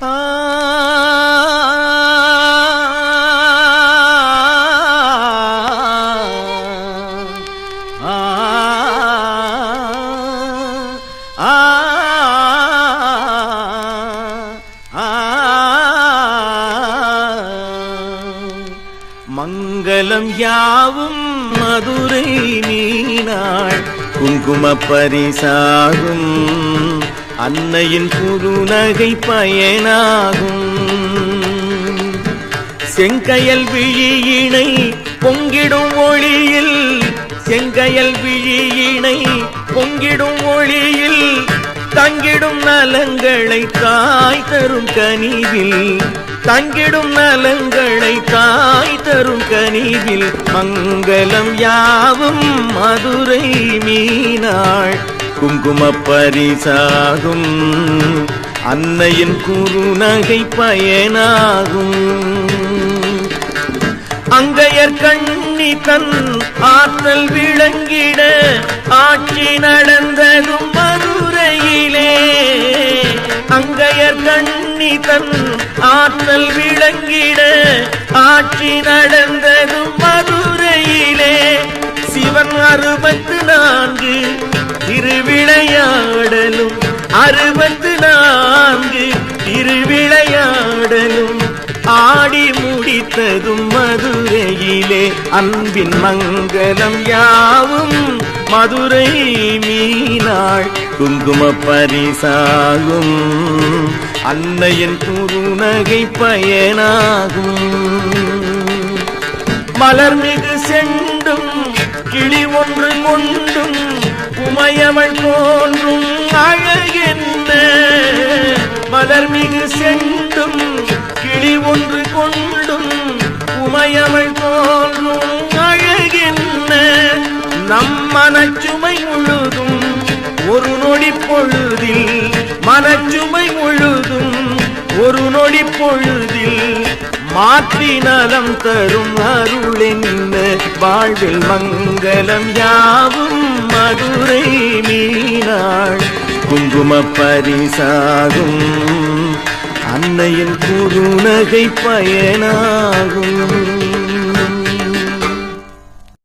மங்களம் யாவும் மதுரை நீனாள் குங்கும பரிசாகும். அன்னையின் குறுநகை பயனாகும். செங்கையல் விழியினை பொங்கிடும் ஒளியில் செங்கையல் விழியினை பொங்கிடும் ஒளியில் தங்கிடும் நலங்களை தாய் தரும் கனிவில் தங்கிடும் நலங்களை தாய் தரும் கனிவில் மங்களம் யாவும் மதுரை மீனாள். குங்கும பரிசாகும் அன்னையின் குறுநகை பயனாகும். அங்கையர் கண்ணி தன் ஆற்றல் விளங்கிட ஆட்சி நடந்ததும் மதுரையிலே. அங்கையர் கண்ணி தன் ஆற்றல் விளங்கிட ஆட்சி நடந்ததும் மதுரையிலே. சிவன் அறுபத்து நான்கு திருவிளையாடலும் அறுபத்து நான்கு திருவிளையாடலும் ஆடி முடித்ததும் மதுரையிலே அன்பின் மங்களம் யாவும் மதுரை மீனாள் குங்கும பரிசாகும். அன்னையின் குறுநகை பயனாகும். மலர்மிகு செண்டும் கிளி ஒன்று கொண்டும் உமையவள் தோன்றும் அழகென்ன மலர்மிகு செண்டும் கிளி ஒன்று கொண்டும் உமையவள் தோன்றும் அழகென்ன நம் மனச்சுமை முழுதும் ஒரு நொடி பொழுதில் மனச்சுமை முழுதும் ஒரு நொடி பொழுதில் மாற்றி நலம் தரும் அருளென்ன வாழ்வில் மங்களம் யாவும் மதுரை மீனாள். குங்கும பரிசாகும் அன்னையின் குறுநகை பயனாகும்.